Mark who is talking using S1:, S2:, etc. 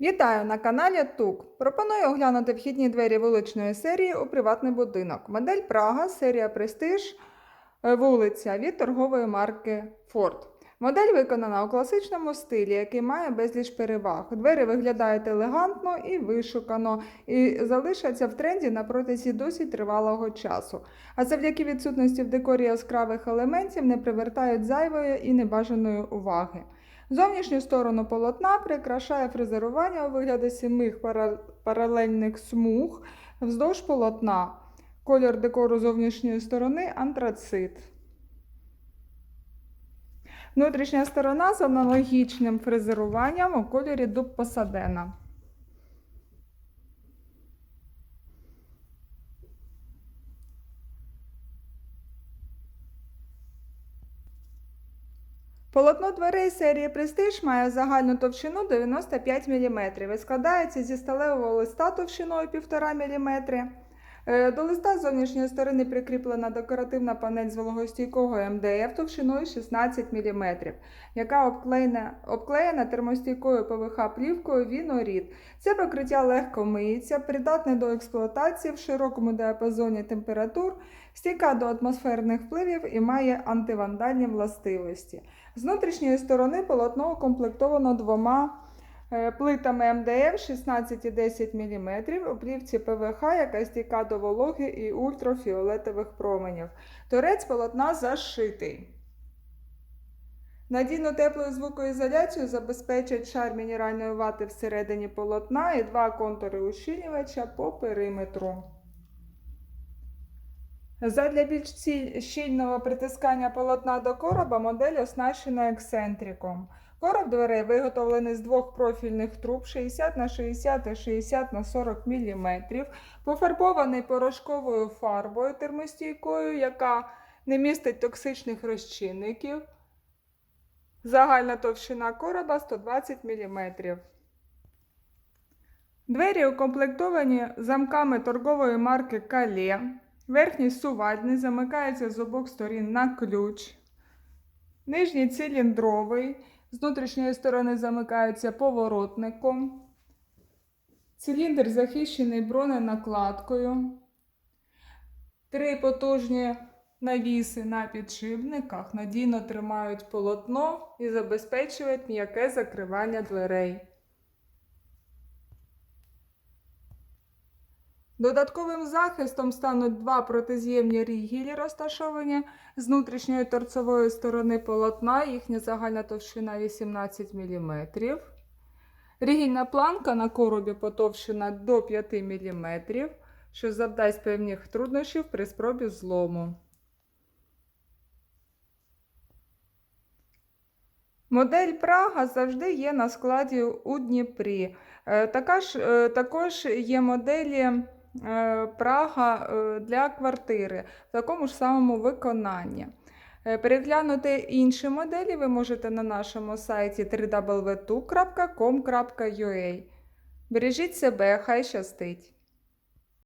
S1: Вітаю на каналі ТУК. Пропоную оглянути вхідні двері вуличної серії у приватний будинок. Модель Прага, серія Престиж, е, вулиця від торгової марки Ford. Модель виконана у класичному стилі, який має безліч переваг. Двері виглядають елегантно і вишукано, і залишаться в тренді на протязі досить тривалого часу. А завдяки відсутності в декорі яскравих елементів не привертають зайвої і небажаної уваги. Зовнішню сторону полотна прикрашає фрезерування у вигляді сімих паралельних смуг вздовж полотна. Колір декору зовнішньої сторони антрацит. Внутрішня сторона з аналогічним фрезеруванням у кольорі дуб посадена. Полотно дверей серії Престиж має загальну товщину 95 мм і складається зі сталевого листа товщиною 1,5 мм. Е, До листа з зовнішньої сторони прикріплена декоративна панель з вологостійкого МДФ товщиною 16 мм, яка обклеєна, обклеєна термостійкою ПВХ плівкою Вінорід. Це покриття легко миється, придатне до експлуатації в широкому діапазоні температур, стійка до атмосферних впливів і має антивандальні властивості. З внутрішньої сторони полотно укомплектовано двома плитами МДФ 16,10 мм плівці ПВХ, яка стійка до вологи і ультрафіолетових променів. Торець полотна зашитий. Надійну теплу і звукоізоляцію забезпечить шар мінеральної вати всередині полотна і два контури ущільнювача по периметру. Задля більш щільного притискання полотна до короба модель оснащена ексцентриком. Короб дверей виготовлений з двох профільних труб 60 на 60 і 60 на 40 мм, пофарбований порошковою фарбою термостійкою, яка не містить токсичних розчинників. Загальна товщина короба 120 мм. Двері укомплектовані замками торгової марки Кале. Верхній сувальний замикається з обох сторін на ключ. Нижній циліндровий. З внутрішньої сторони замикається поворотником. Циліндр захищений броненакладкою. Три потужні навіси на підшипниках надійно тримають полотно і забезпечують м'яке закривання дверей. Додатковим захистом стануть два протиз'ємні рігелі, розташовані з внутрішньої торцевої сторони полотна, їхня загальна товщина 18 мм. Рігільна планка на коробі потовщена до 5 мм, що завдасть певних труднощів при спробі злому. Модель Прага завжди є на складі у Дніпрі. Е, Така ж, е, також є моделі Прага е, для квартири в такому ж самому виконанні. Е, Переглянути інші моделі ви можете на нашому сайті www.com.ua. Бережіть себе, хай щастить!